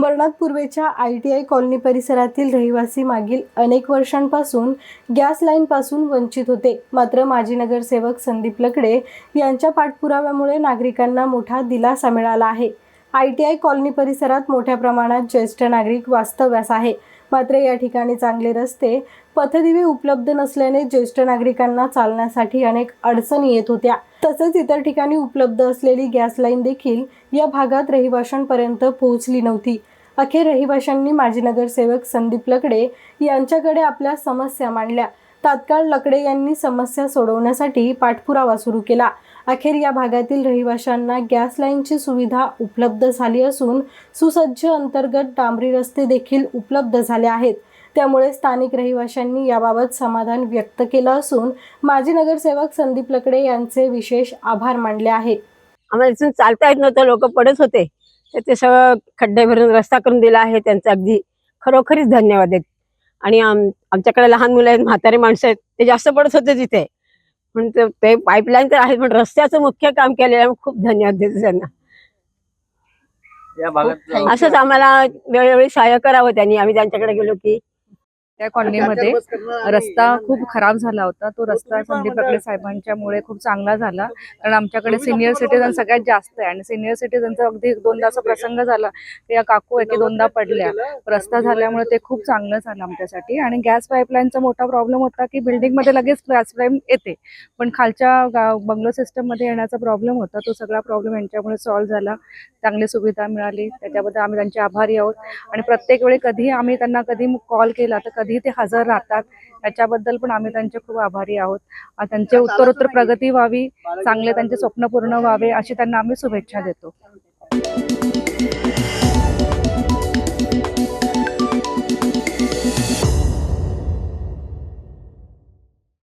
जवळच्या I T I colony परिसरातील रहिवासी मागील अनेक वर्षांपासून गॅस लाईनपासून वंचित होते. मात्र माजी नगरसेवक संदीप लकडे यांच्या पाठपुराव्यामुळे नागरिकांना मोठा दिलासा मिळाला आहे. आय टी आय कॉलनी परिसरात मोठ्या प्रमाणात ज्येष्ठ नागरिक वास्तव्यास आहे. मात्र या ठिकाणी चांगले रस्ते पथदिवे उपलब्ध नसल्याने ज्येष्ठ नागरिकांना चालण्यासाठी अनेक अडचणी येत होत्या. तसेच इतर ठिकाणी उपलब्ध असलेली गॅस लाईन देखील या भागात रहिवाशांपर्यंत पोहोचली नव्हती. अखेर रहिवाशांनी माजी नगरसेवक संदीप लकडे यांच्याकडे आपल्या समस्या मांडल्या. तात्काळ लकडे यांनी समस्या सोडवण्यासाठी पाठपुरावा सुरू केला. अखेर या भागातील रहिवाशांना गॅस लाईनची सुविधा उपलब्ध झाली असून सुसज्ज अंतर्गत डांबरी रस्ते देखील उपलब्ध झाले आहेत. त्यामुळे स्थानिक रहिवाशांनी याबाबत समाधान व्यक्त केलं असून माजी नगरसेवक संदीप लकडे यांचे विशेष आभार मानले आहे आम्हाला इथून चालता येत नव्हतं. लोक पडत होते. ते सगळं खड्डे भरून रस्ता करून दिला आहे. त्यांचा अगदी खरोखरीच धन्यवाद आहेत. आणि आम आमच्याकडे लहान मुलं आहेत म्हातारे माणसं आहेत ते जास्त पडत होते तिथे. पण ते- पाईपलाईन तर आहे पण रस्त्याचं मुख्य काम केलेलं आहे. खूप धन्यवाद देते त्यांना. या भागात असंच आम्हाला वेळोवेळी सहाय्य करावं त्यांनी. आम्ही त्यांच्याकडे गेलो की त्या कॉलनीमध्ये. रस्ता खूप खराब झाला होता. तो रस्ता संदीप लकडे साहेबांच्यामुळे खूप चांगला झाला. कारण आमच्याकडे सिनियर सिटीजन सगळ्यात जास्त आहे. आणि सिनियर सिटीजनचा अगदी एक दोनदा असा प्रसंग झाला की या काकू एके दोनदा पडल्या. रस्ता झाल्यामुळे ते खूप चांगलं झालं आमच्यासाठी. आणि गॅस पाईपलाईनचा मोठा प्रॉब्लेम होता की बिल्डिंगमध्ये लगेच गॅस पाईप येते. पण खालच्या बंगलो सिस्टममध्ये येण्याचा प्रॉब्लेम होता. तो सगळा प्रॉब्लेम यांच्यामुळे सॉल्व्ह झाला. चांगली सुविधा मिळाली. त्याच्याबद्दल आम्ही त्यांचे आभारी आहोत. आणि प्रत्येक वेळी कधी आम्ही त्यांना कधी कॉल केला तर कधी ते हजर राहतात. त्याच्याबद्दल पण आम्ही त्यांचे खूप आभारी आहोत. त्यांचे उत्तरोत्तर प्रगती व्हावी चांगले त्यांचे स्वप्न पूर्ण व्हावे अशी त्यांना आम्ही शुभेच्छा देतो.